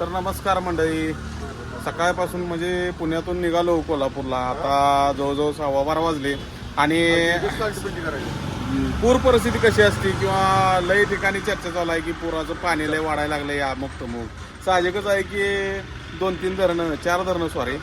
तर नमस्कार मंडळी. सकाळपासून म्हणजे पुण्यातून निघालो कोल्हापूरला. आता जवळजवळ सव्वा बारा वाजले. आणि पूर परिस्थिती कशी असते किंवा लय ठिकाणी चर्चा चालू आहे की पुराचं पाणी लय वाढायला लागलं या मुक्तमुख साहजिकच आहे की दोन तीन धरणं चार धरणं सॉरी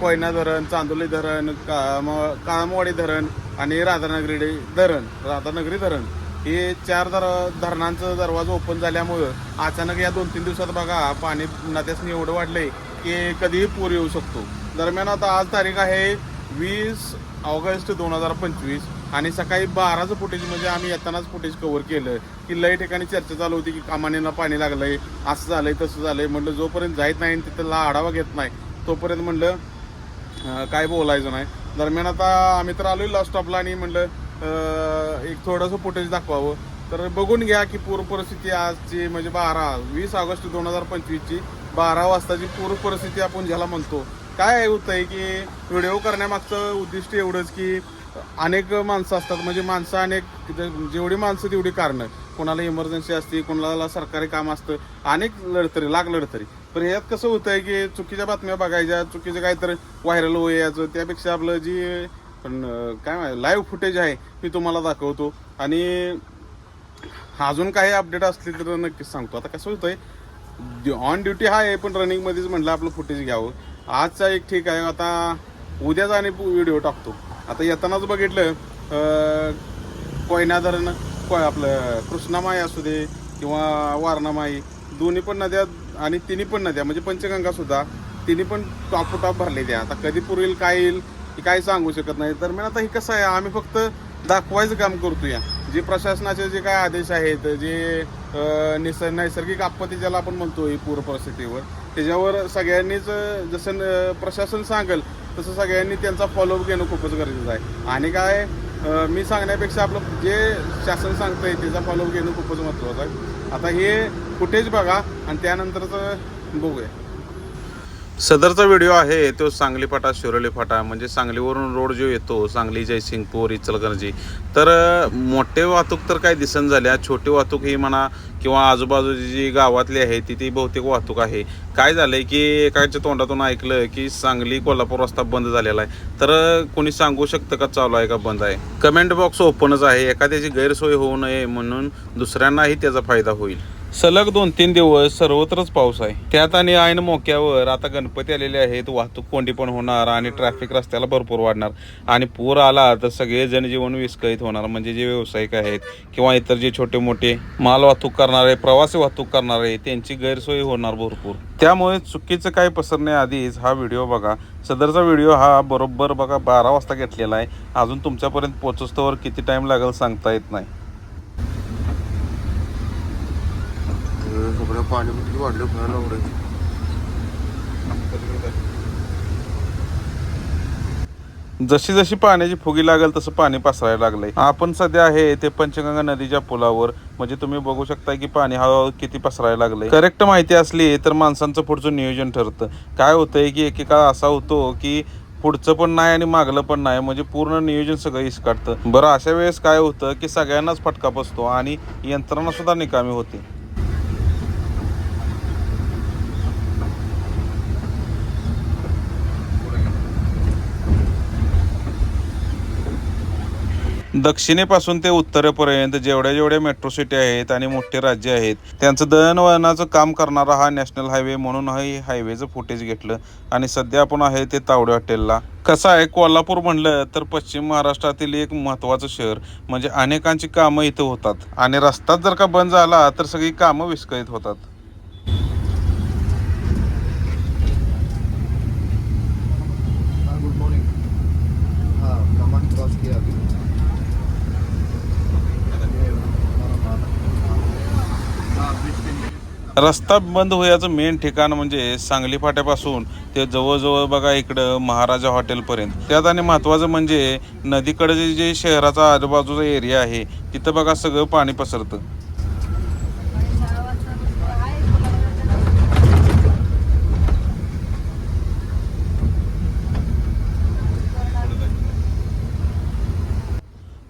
कोयना धरण चांदोली धरण काम काळमवाडी धरण आणि राधानगरी धरण. राधानगरी धरण. हे चार धर धरणांचं दरवाजा ओपन झाल्यामुळं अचानक या दोन तीन दिवसात बघा पाणी नद्यासनी एवढं वाढलंय की कधीही पूर येऊ शकतो. दरम्यान आता आज तारीख आहे वीस ऑगस्ट दोन हजार पंचवीस आणि सकाळी बाराचं फुटेज म्हणजे आम्ही येतानाच फुटेज कव्हर केलं. की लई ठिकाणी चर्चा चालू होती की कामानीला पाणी लागलंय असं झालंय तसं झालंय. म्हटलं जोपर्यंत जायत नाही आणि तिथला आढावा घेत नाही तोपर्यंत म्हणलं काय बोलायचं नाही. दरम्यान आता आम्ही तर आलोय लास्ट स्टॉपला आणि म्हणलं एक थोडंसं फुटेज दाखवावं. तर बघून घ्या की पूर परिस्थिती आजची म्हणजे बारा वीस ऑगस्ट दोन हजार पंचवीसची बारा वाजताची पूर परिस्थिती आपण ज्याला म्हणतो. काय होतं आहे की व्हिडिओ करण्यामागचं उद्दिष्ट एवढंच की अनेक माणसं असतात. म्हणजे माणसं अनेक जेवढी माणसं तेवढी कारणं. कोणाला इमर्जन्सी असते कोणाला सरकारी काम असतं अनेक लढतरी लाख लढतरी. पण यात कसं होतं आहे की चुकीच्या बातम्या बघायच्या चुकीचं काहीतरी व्हायरल याचं त्यापेक्षा आपलं जी पण काय लाईव्ह फुटेज आहे मी तुम्हाला दाखवतो. आणि अजून काही अपडेट असले तर नक्कीच सांगतो. आता कसं होतंय ऑन ड्युटी हा आहे पण रनिंगमध्येच म्हटलं आपलं फुटेज घ्यावं. आजचा एक ठीक आहे आता उद्याच आणि व्हिडिओ टाकतो. आता येतानाच बघितलं कोयना धरण कोय आपलं कृष्णामाई असू दे किंवा वारणामाई दोन्ही पण नद्या आणि तिन्ही पण नद्या म्हणजे पंचगंगा सुद्धा तिन्ही पण टॉप टू टॉप भरले त्या आता कधी पुरेल काय येईल की काही सांगू शकत नाही. दरम्यान आता हे कसं आहे? आम्ही फक्त दाखवायचं काम करतो या जे प्रशासनाचे जे काय आदेश आहेत जे निस नैसर्गिक आपत्ती ज्याला आपण म्हणतो ही पूर परिस्थितीवर त्याच्यावर सगळ्यांनीच जसं प्रशासन सांगेल तसं सगळ्यांनी त्यांचा फॉलोअप घेणं खूपच गरजेचं आहे. आणि काय मी सांगण्यापेक्षा आपलं जे शासन सांगतंय त्याचा फॉलोअप घेणं खूपच महत्त्वाचं आहे. आता हे फुटेज बघा आणि त्यानंतरच बघूया. सदरचा व्हिडिओ आहे तो सांगली फाटा शिरोली फाटा म्हणजे सांगलीवरून रोड जो येतो सांगली जयसिंगपूर इचलकरंजी. तर मोठे वाहतूक तर काही दिसन झाल्या छोटी वाहतूक ही म्हणा किंवा आजूबाजूची जी गावातली आहे ती ती बहुतेक वाहतूक आहे. काय झालंय की एकाच्या तोंडातून ऐकलं की सांगली कोल्हापूर रस्ता बंद झालेला आहे. तर कोणी सांगू शकतं का चालू आहे का बंद आहे? कमेंट बॉक्स ओपनच आहे एखाद्याची गैरसोय होऊ नये म्हणून दुसऱ्यांनाही त्याचा फायदा होईल. सलग दोन तीन दिवस सर्वत्रच पाऊस आहे. त्यात आणि ऐन मोक्यावर आता गणपती आलेले आहेत. वाहतूक कोंडी पण होणार आणि ट्रॅफिक रस्त्याला भरपूर वाढणार. आणि पूर आला तर सगळे जनजीवन विस्कळीत होणार. म्हणजे जे व्यावसायिक आहेत किंवा इतर जे छोटे मोठे माल वाहतूक करणारे प्रवासी वाहतूक करणारे त्यांची गैरसोय होणार भरपूर. त्यामुळे चुकीचं काही पसरण्याआधीच हा व्हिडिओ बघा. सदरचा व्हिडिओ हा बरोबर बघा बारा वाजता घेतलेला आहे. अजून तुमच्यापर्यंत पोहोचस्तोवर किती टाईम लागेल सांगता येत नाही. सगळं पाणी किती वाढलं भयानक एवढं जशी जशी पाण्याची फुगी लागेल तसं पाणी पसरायला लागलंय. आपण सध्या आहे ते पंचगंगा नदीच्या पुलावर. म्हणजे तुम्ही बघू शकता की पाणी हळूहळू किती पसरायला लागलंय. करेक्ट माहिती असली तर माणसांचं पुढचं नियोजन ठरतं. काय होतंय की एकेकाळ असा होतो की पुढचं पण नाही आणि मागलं पण नाही. म्हणजे पूर्ण नियोजन सगळं इसकाटतं. बरं अशा वेळेस काय होतं की सगळ्यांनाच फटका बसतो आणि यंत्रणा सुद्धा निकामी होते. दक्षिणेपासून ते उत्तरेपर्यंत जेवढ्या जेवढ्या मेट्रो सिटी आहेत आणि मोठे राज्य आहेत त्यांचं दळणवळणाचं काम करणारा हा नॅशनल हायवे म्हणून हा हायवेचं फुटेज घेतलं. आणि सध्या आपण आहे ते तावडे हॉटेलला. कसं आहे कोल्हापूर म्हणलं तर पश्चिम महाराष्ट्रातील एक महत्त्वाचं शहर म्हणजे अनेकांची कामं इथं होतात. आणि रस्ताच जर का बंद झाला तर सगळी कामं विस्कळीत होतात. रस्ता बंद होण्याचं मेन ठिकाण म्हणजे सांगली फाट्यापासून ते जवळजवळ बघा इकडं महाराजा हॉटेलपर्यंत त्यात आणि महत्त्वाचं म्हणजे नदीकडे जे जे शहराचा आजूबाजूचा एरिया आहे तिथं बघा सगळं पाणी पसरतं.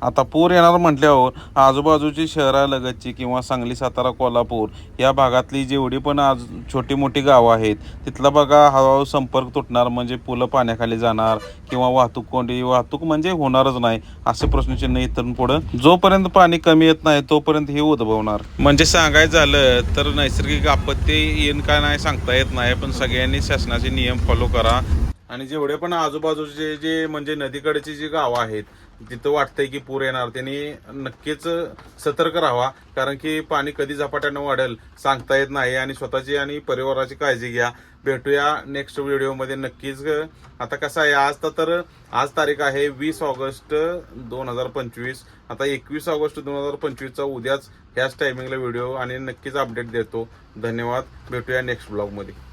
आता पूर येणार म्हटल्यावर आजूबाजूची शहरालगतची किंवा सांगली सातारा कोल्हापूर या भागातली जेवढी पण आज छोटी मोठी गावं आहेत तिथला बघा हळूहळू संपर्क तुटणार म्हणजे पुलं पाण्याखाली जाणार किंवा वाहतूक कोंडी वाहतूक म्हणजे होणारच नाही असे प्रश्नचिन्ह इथून पुढं जोपर्यंत पाणी कमी येत नाही तोपर्यंत हे उद्भवणार. म्हणजे सांगायचं झालं तर नैसर्गिक आपत्ती येईन का नाही सांगता येत नाही पण सगळ्यांनी शासनाचे नियम फॉलो करा. आणि जेवढे पण आजूबाजूचे जे म्हणजे नदीकडची जी गावं आहेत तिथं वाटतंय की पूर येणार. त्यांनी नक्कीच सतर्क राहावा कारण की पाणी कधी झपाट्यानं वाढेल सांगता येत नाही. आणि स्वतःची आणि परिवाराची काळजी घ्या. भेटूया नेक्स्ट व्हिडिओमध्ये नक्कीच आता कसं आहे आज तर- तर आज तारीख आहे वीस ऑगस्ट दोन हजार पंचवीस. आता एकवीस ऑगस्ट दोन हजार पंचवीसचा उद्याच ह्याच टायमिंगला व्हिडिओ आणि नक्कीच अपडेट देतो. धन्यवाद. भेटूया नेक्स्ट ब्लॉगमध्ये